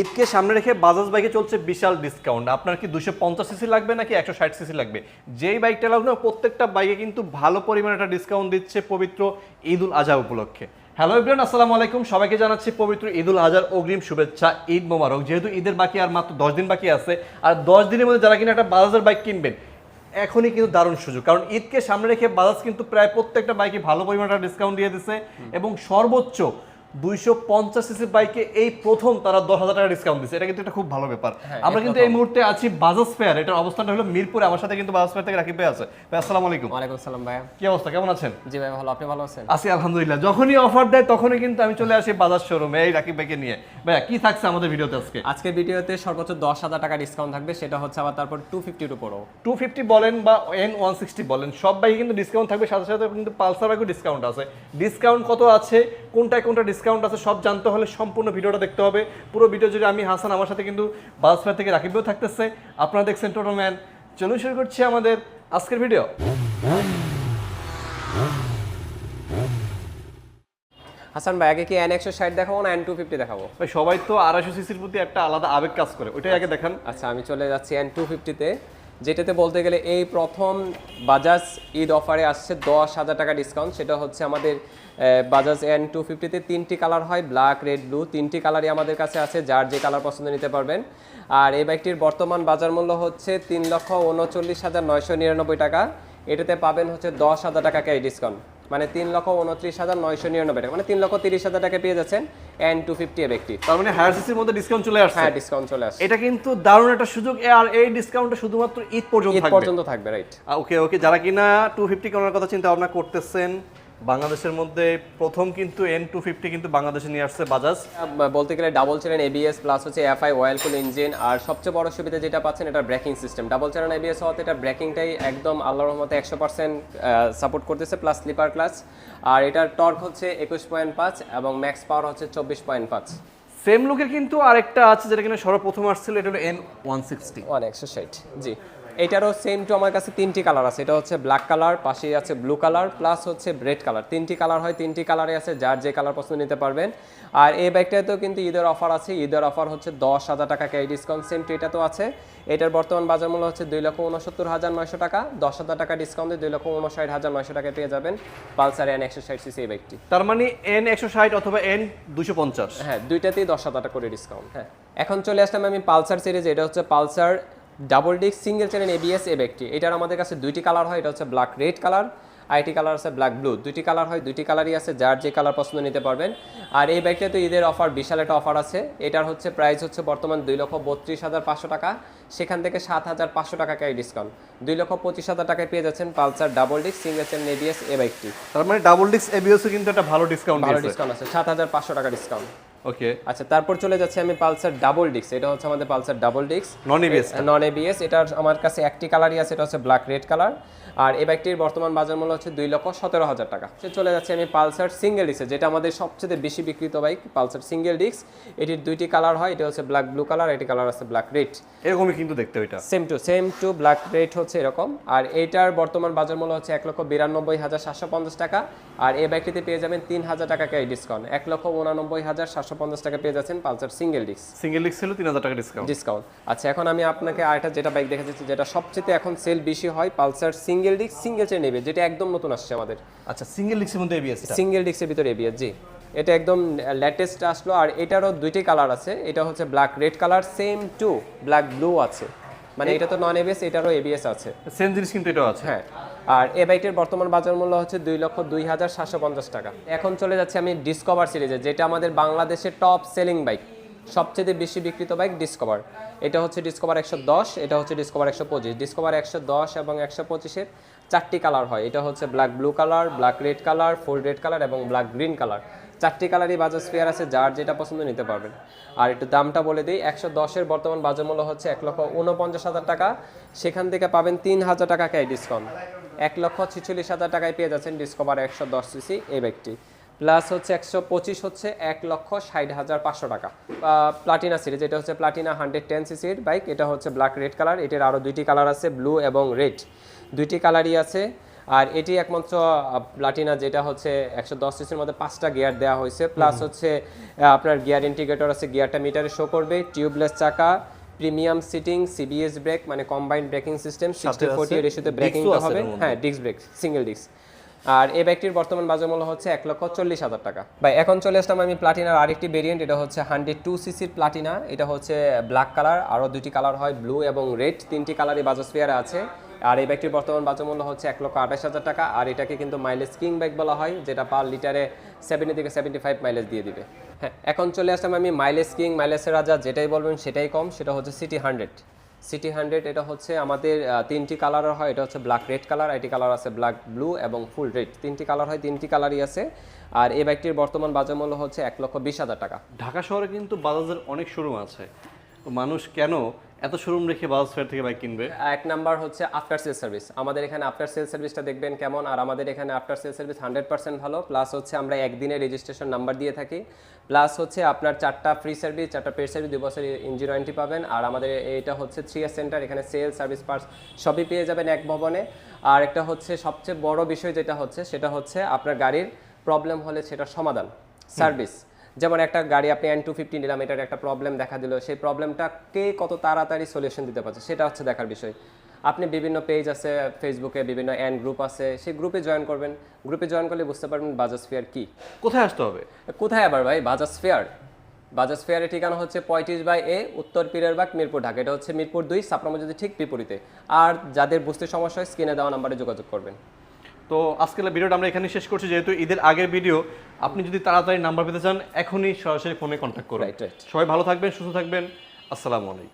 ঈদকে সামনে রেখে বাজাজ বাইকে চলছে বিশাল ডিসকাউন্ট আপনার কি দুশো পঞ্চাশ সিসি লাগবে নাকি একশো ষাট সিসি লাগবে? যেই বাইকটা লাগবে না প্রত্যেকটা বাইকে কিন্তু ভালো পরিমাণে একটা ডিসকাউন্ট দিচ্ছে পবিত্র ঈদ উল আজহা উপলক্ষে। হ্যালো ইব্রান আসসালামু আলাইকুম। সবাইকে জানাচ্ছি পবিত্র ঈদ উল আজহার অগ্রিম শুভেচ্ছা ঈদ মোবারক। যেহেতু ঈদের বাকি আর মাত্র দশ দিন বাকি আছে আর দশ দিনের মধ্যে যারা কিনা একটা বাজাজের বাইক কিনবেন এখনই কিন্তু দারুণ সুযোগ। কারণ ঈদকে সামনে রেখে বাজাজ কিন্তু প্রায় প্রত্যেকটা বাইকে ভালো পরিমাণে ডিসকাউন্ট দিয়ে দিচ্ছে এবং সর্বোচ্চ দুইশো পঞ্চাশ সিসি বাইকে এই প্রথম তারা দশ হাজার টাকা ডিসকাউন্ট দিচ্ছে এটা কিন্তু একটা খুব ভালো ব্যাপার। হ্যাঁ, আমরা কিন্তু এই মুহূর্তে আছি বাজাজ ফেয়ার এটার অবস্থানটা হলো মিরপুরে। আমার সাথে কিন্তু বাজাজ ফেয়ার থেকে রাকিব ভাই আছে। ভাই আসসালামু আলাইকুম। ওয়ালাইকুম সালাম ভাইয়া। কি অবস্থা? কেমন আছেন? জি ভাই ভালো। আপনি ভালো আছেন? আছি আলহামদুলিল্লাহ। যখনই অফার দেয় তখনই কিন্তু আমি চলে আসি বাজাজ শোরুমে এই রাকিব ভাইকে নিয়ে। ভাইয়া কি থাকছে আমাদের ভিডিওতে আজকে? আজকের ভিডিওতে সর্বোচ্চ দশ হাজার টাকা ডিসকাউন্ট থাকবে। সেটা হচ্ছে আবার তারপর টু ফিফটির উপরও। টু ফিফটি বলেন বা এন ওয়ান সিক্সটি বলেন সব বাইকে কিন্তু ডিসকাউন্ট থাকবে। সাথে সাথে কিন্তু পালসার বাইকেও ডিসকাউন্ট আছে। ডিসকাউন্ট কত আছে? কোনটায় কোনটা ডিসকাউন্ট আছে সব জানতে হলে সম্পূর্ণ ভিডিওটা দেখতে হবে। পুরো ভিডিও জুড়ে আমি হাসান আমার সাথে কিন্তু ফেয়ার থেকে রাকিবও থাকতেছে। আপনারা দেখছেন টোটাল ম্যান চলুন শুরু করছি আমাদের আজকের ভিডিও। হাসান ভাই আগে কি এন একশো ষাট দেখাবো না এন টু ফিফটি দেখাবো? ভাই সবাই তো আড়াইশো সিসির প্রতি একটা আলাদা আবেগ কাজ করে। ওইটাই আগে দেখান। আচ্ছা আমি চলে যাচ্ছি এন টু ফিফটিতে যেটাতে বলতে গেলে এই প্রথম বাজাজ ঈদ অফারে আসছে দশ হাজার টাকা ডিসকাউন্ট সেটা হচ্ছে আমাদের বাজাজ এন টু ফিফটিতে তিনটি কালার হয় ব্ল্যাক রেড ব্লু তিনটি কালারই আমাদের কাছে আছে, যার যে কালার পছন্দ নিতে পারবেন। আর এই বাইকটির বর্তমান বাজার মূল্য হচ্ছে তিন লক্ষ উনচল্লিশ হাজার নয়শো নিরানব্বই টাকা। এটাতে পাবেন হচ্ছে দশ হাজার টাকা ক্যারি ডিসকাউন্ট মানে তিন লক্ষ উনত্রিশ হাজার নয়শো নিরানব্বই টাকা। মানে তিন লক্ষ তিরিশ হাজার টাকা পেয়ে যাচ্ছেন এন টু ফিফটি এ একটি তার মানে হায়ার সিসির মধ্যে ডিসকাউন্ট চলে আসছে। হ্যাঁ ডিসকাউন্ট চলে আসছে। এটা কিন্তু দারুণ একটা সুযোগ। আর এই ডিসকাউন্টটা শুধুমাত্র ঈদ পর্যন্ত ঈদ থাকবে। পর্যন্ত থাকবে রাইট ওকে ওকে যারা কিনা টু ফিফটি কেনার কথা চিন্তা ভাবনা করতেছেন বাংলাদেশের মধ্যে প্রথম কিন্তু এন টু ফিফটি কিন্তু বাংলাদেশে নিয়ে আসছে বাজাজ। বলতে গেলে ডাবল চ্যানেল এবিএস প্লাস হচ্ছে এফআই ওয়েল কুল ইঞ্জিন আর সবচেয়ে বড় সুবিধা যেটা পাচ্ছেন এটা braking system double channel ABS হওয়াতে এটা ব্রেকিংটাই একদম আল্লাহর রহমতে একশো পার্সেন্ট সাপোর্ট করতেছে প্লাস স্লিপার ক্লাস আর এটার টর্ক হচ্ছে একুশ পয়েন্ট পাঁচ এবং ম্যাক্স পাওয়ার হচ্ছে চব্বিশ পয়েন্ট পাঁচ। সেম লুকের কিন্তু আরেকটা আছে যেটা কিনা সর্বপ্রথম আসছিল এটা হলো এন ওয়ান সিক্সটি ওয়ান একশো ষাট জি। এটারও সেম টু আমার কাছে তিনটি কালার আছে। এটা হচ্ছে ব্ল্যাক কালার পাশেই আছে ব্লু কালার প্লাস হচ্ছে রেড কালার তিনটি কালার হয় তিনটি কালারে আছে যার যে কালার পছন্দ নিতে পারবেন। আর এই বাইকটাতেও কিন্তু ঈদের অফার আছে। ঈদের অফার হচ্ছে দশ হাজার টাকা ক্যারি ডিসকাউন্ট সেম টু এটা তো আছে। এটার বর্তমান বাজার মূল্য হচ্ছে দুই লক্ষ উনসত্তর হাজার নয়শো টাকা। দশ হাজার টাকা ডিসকাউন্টে দুই লক্ষ উনষাট হাজার নয়শো টাকায় পেয়ে যাবেন পালসার এন একশো ষাট সিসি এই বাইকটি তার মানে এন একশো ষাট অথবা এন দুশো পঞ্চাশ। হ্যাঁ দুইটাতেই দশ হাজার টাকা করে ডিসকাউন্ট হ্যাঁ এখন চলে আসলাম আমি পালসার সিরিজ এটা হচ্ছে Pulsar double disc single channel ABS এ ব্যক্তি। এটার আমাদের কাছে দুইটি কালার হয় এটা হচ্ছে ব্ল্যাক রেড কালার আইটি কালার আছে ব্ল্যাক ব্লু দুইটি কালার হয় দুইটি কালারই আছে যার যে কালার পছন্দ নিতে পারবেন। আর এই বাইকটা তো ঈদের অফার বিশাল একটা অফার আছে। এটার হচ্ছে প্রাইস হচ্ছে বর্তমান দুই লক্ষ বত্রিশ হাজার পাঁচশো টাকা। সেখান থেকে সাত হাজার পাঁচশো টাকা ক্যারি ডিসকাউন্ট দুই লক্ষ পঁচিশ হাজার টাকায় পেয়ে যাচ্ছেন Pulsar double disc single channel ABS এ বাইকটি তার মানে ডাবল ডিস্ক এবিএসও কিন্তু একটা ভালো ডিসকাউন্ট ভালো ডিসকাউন্ট আছে সাত হাজার পাঁচশো টাকা ডিসকাউন্ট ওকে আচ্ছা তারপর চলে যাচ্ছে আমি পালসার ডাবল ডিস্ক। এটা হচ্ছে আমাদের Pulsar double disc. Non ABS non ABS এটার আমার কাছে একটি কালারই আছে এটা হচ্ছে ব্ল্যাক রেড কালার। আর এই বাইকটির বর্তমান বাজার মূল্য হচ্ছে দুই লক্ষ সতেরো হাজার টাকা। সে চলে যাচ্ছে আমি পালসার সিঙ্গেল ডিস্ক যেটা আমাদের সবচেয়ে বেশি বিক্রিত বাইক পালসার সিঙ্গেল ডিস্ক। এটির দুইটি কালার হয় এটা হচ্ছে ব্ল্যাক ব্লু কালার এটি কালার আছে ব্ল্যাক রেড। এরকমই কিন্তু দেখতে ওইটা। Same to same to black red হচ্ছে এরকম। আর এইটার বর্তমান বাজার মূল্য হচ্ছে এক লক্ষ বিরানব্বই হাজার সাতশো পঞ্চাশ টাকা। আর এই বাইকটিতে পেয়ে যাবেন তিন হাজার টাকা ডিসকাউন্ট। এক লক্ষ উনানব্বই হাজার সাতশো পঞ্চাশ টাকা পেয়ে যাচ্ছেন Pulsar single disc. Single disc ছিল তিন হাজার টাকা ডিসকাউন্ট ডিসকাউন্ট আচ্ছা এখন আমি আপনাকে আরেকটা যেটা বাইক দেখা যাচ্ছে যেটা সবচেয়ে এখন সেল বেশি হয় Pulsar single disc single chain নেবে যেটা একদম নতুন আসছে আমাদের। আচ্ছা সিঙ্গেল ডিস্কের মধ্যে এবিএস সিঙ্গেল ডিস্কের ভিতরে এবিএস জি। এটা একদম লেটেস্ট আসলো আর এটারও দুইটি কালার আছে। এটা হচ্ছে black red colour same to black blue আছে। মানে এটা তো নন এবিএস এটারও এবিএস আছে। সেম জিনিস কিন্তু এটাও আছে। হ্যাঁ। আর এ বাইকটির বর্তমান বাজার মূল্য হচ্ছে দুই লক্ষ দুই হাজার সাতশো পঞ্চাশ টাকা। এখন চলে যাচ্ছে আমি ডিসকভার সিরিজে যেটা আমাদের বাংলাদেশের টপ সেলিং বাইক সবচেয়ে বেশি বিক্রিত বাইক ডিসকভার এটা হচ্ছে ডিসকভার একশো দশ, এটা হচ্ছে ডিসকভার একশো পঁচিশ। ডিসকভার একশো দশ এবং একশো পঁচিশের চারটি কালার হয়। এটা হচ্ছে black blue colour black red colour full red colour এবং ব্ল্যাক গ্রিন কালার চারটি কালারই বাজাজ ফেয়ার আছে, যার যেটা পছন্দ নিতে পারবেন। আর একটু দামটা বলে দিই, একশো দশের বর্তমান বাজার মূল্য হচ্ছে এক লক্ষ উনপঞ্চাশ হাজার টাকা। সেখান থেকে পাবেন তিন হাজার টাকা ডিসকাউন্ট এক লক্ষ ছিচল্লিশ হাজার টাকায় পেয়ে যাচ্ছেন ডিসকভার একশো দশ সিসি এই বাইকটি। প্লাস হচ্ছে একশো পঁচিশ হচ্ছে এক লক্ষ ষাট হাজার পাঁচশো টাকা। প্লাটিনা সিরিজ এটা হচ্ছে প্লাটিনা হান্ড্রেড টেন সিসির বাইক এটা হচ্ছে ব্ল্যাক রেড কালার এটার আরও দুইটি কালার আছে ব্লু এবং রেড দুইটি কালারই আছে আর এটি একমাত্র প্লাটিনা যেটা হচ্ছে একশো দশ সিসির মধ্যে পাঁচটা গিয়ার দেওয়া হয়েছে। প্লাস হচ্ছে আপনার গিয়ার ইন্টিগ্রেটর আছে গিয়ারটা মিটারে শো করবে টিউবলেস চাকা প্রিমিয়াম সিটিং সিবিএস ব্রেক মানে combined braking system sixty forty রেশিওতে ব্রেকিংটা হবে। হ্যাঁ ডিস্ক ব্রেক সিঙ্গেল ডিস্ক আর এই বাইকটির বর্তমান বাজার মূল্য হচ্ছে এক লক্ষ চল্লিশ হাজার টাকা। ভাই এখন চলে আসলাম আমি প্লাটিনার আরেকটি ভেরিয়েন্ট এটা হচ্ছে হান্ড্রেড টু সিসির প্লাটিনা এটা হচ্ছে ব্ল্যাক কালার আরও দুটি কালার হয় ব্লু এবং রেড তিনটি কালারই বাজাজ ফেয়ারে আছে। আর এই বাইকটির বর্তমান বাজার মূল্য হচ্ছে এক লক্ষ আঠাশ হাজার টাকা। আর এটাকে কিন্তু মাইলেজ কিং ব্যাগ বলা হয় যেটা পার লিটারে সেভেন্টি থেকে সেভেন্টি ফাইভ মাইলেজ দিয়ে দিবে। হ্যাঁ এখন চলে আসলাম আমি মাইলেজ কিং মাইলেজের রাজা, যেটাই বলবেন সেটাই কম, সেটা হচ্ছে সিটি হান্ড্রেড সিটি হান্ড্রেড এটা হচ্ছে আমাদের তিনটি কালারের হয়, এটা হচ্ছে ব্ল্যাক রেড কালার আইটি কালার আছে ব্ল্যাক ব্লু এবং ফুল রেড তিনটি কালার হয়, তিনটি কালারই আছে। আর এই বাইকটির বর্তমান বাজার মূল্য হচ্ছে এক লক্ষ বিশ হাজার টাকা। ঢাকা শহরে কিন্তু বাজাজের অনেক শোরুম আছে। মানুষ কেন এত শোরুম রেখে বাজাজ ফেয়ার থেকে বাইক কিনবে? এক নাম্বার হচ্ছে আফটার সেল সার্ভিস আমাদের এখানে আফটার সেল সার্ভিসটা দেখবেন কেমন আর আমাদের এখানে after sale service hundred percent ভালো। প্লাস হচ্ছে আমরা একদিনে রেজিস্ট্রেশন নাম্বার দিয়ে থাকি। প্লাস হচ্ছে আপনার চারটা ফ্রি সার্ভিস চারটা পেড সার্ভিস দুই বছর ইঞ্জিন ওয়ারেন্টি পাবেন। আর আমাদের এটা হচ্ছে থ্রি ইয়ার সেন্টার এখানে সেল সার্ভিস পার্টস সবই পেয়ে যাবেন এক ভবনে। আর একটা হচ্ছে সবচেয়ে বড় বিষয় যেটা হচ্ছে সেটা হচ্ছে আপনার গাড়ির প্রবলেম হলে সেটার সমাধান সার্ভিস যেমন একটা গাড়ি আপনি এন টু ফিফটি নিলাম এটার একটা প্রবলেম দেখা দিল সেই প্রবলেমটা কে কত তাড়াতাড়ি সলিউশন দিতে পারছে সেটা হচ্ছে দেখার বিষয়। আপনি বিভিন্ন পেজ আছে ফেসবুকে বিভিন্ন অ্যান্ড গ্রুপ আছে সেই গ্রুপে জয়েন করবেন। গ্রুপে জয়েন করলে বুঝতে পারবেন বাজাজ ফেয়ার কি। কোথায় আসতে হবে? কোথায় আবার ভাই? বাজাজ ফেয়ার বাজাজ ফেয়ারের ঠিকানা হচ্ছে পঁয়ত্রিশ বাই এ উত্তর পীরেরবাগ মিরপুর ঢাকা। এটা হচ্ছে মিরপুর দুই যদি ঠিক বিপরীতে। আর যাদের বুঝতে সমস্যা হয় স্ক্রিনে দেওয়া নাম্বারে যোগাযোগ করবেন। তো আজকের ভিডিওটা আমরা এখানে শেষ করছি যেহেতু ঈদের আগের ভিডিও। আপনি যদি তাড়াতাড়ি নাম্বার পেতে চান এখনই সরাসরি ফোনে কন্ট্যাক্ট করুন. সবাই ভালো থাকবেন সুস্থ থাকবেন। আসসালামু আলাইকুম।